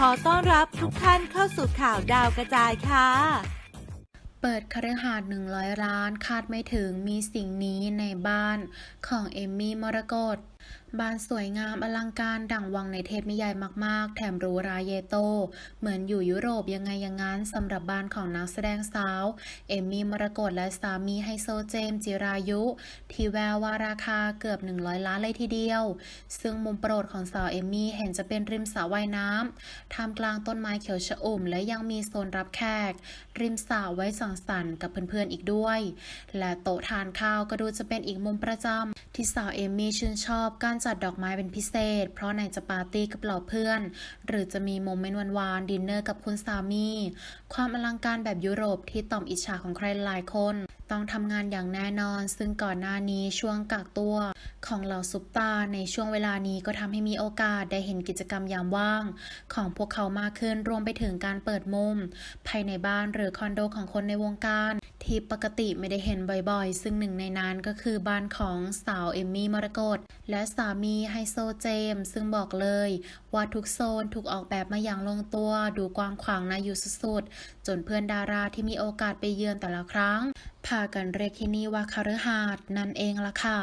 ขอต้อนรับทุกท่านเข้าสู่ข่าวดาวกระจายค่ะ เปิดคฤหาสน์100ล้าน คาดไม่ถึงมีสิ่งนี้ในบ้านของเอมมี่มรกต บ้านสวยงามอลังการดั่งวังในเทพนิยายมาก ๆ แถมรูราเยโต เหมือนอยู่ยุโรปยังไงอย่างนั้นสำหรับบ้านของนักแสดงสาว เอมมี่มรกตและสามีไฮโซเจมจิรายุ ที่แววว่าราคาเกือบ 100 ล้านเลยทีเดียว ซึ่งมุมโปรดของสาวเอมมี่เห็นจะเป็นริมสระว่ายน้ำท่ามกลางต้นไม้เขียวชอุ่ม และยังมีโซนรับแขก ริมสระไว้สังสรรค์กับเพื่อน ๆ อีกด้วย และโต๊ะทานข้าวก็ดูจะเป็นอีกมุมประจำที่สาวเอมมี่ชื่นชอบการจัดดอกไม้เป็นพิเศษ เพราะไหนจะปาร์ตี้กับเหล่าเพื่อน หรือจะมีโมเมนต์หวานๆดินเนอร์กับคุณสามี ความอลังการแบบยุโรปที่ต่อมอิจฉาของใครหลายคน ต้องทำงานอย่างแน่นอน ซึ่งก่อนหน้านี้ช่วงกักตัว ของเหล่าซุปตาในช่วงเวลานี้ก็ทำให้มีโอกาสได้เห็นกิจกรรมยามว่าง ของพวกเขามากขึ้นรวมไปถึงการเปิดมุม ภายในบ้านหรือคอนโดของคนในวงการ ที่ปกติไม่ได้เห็นบ่อยๆ ซึ่งหนึ่งในนั้นก็คือบ้านของสาวเอมมี่มรกตและสามีไฮโซเจม ซึ่งบอกเลย ว่าทุกโซนถูกออกแบบมาอย่างลงตัว ดูกว้างขวางน่าอยู่สุดๆ จนเพื่อนดาราที่มีโอกาสไปเยือนแต่ละครั้ง พากันเรียกที่นี่ว่าคฤหาสน์นั่นเองล่ะค่ะ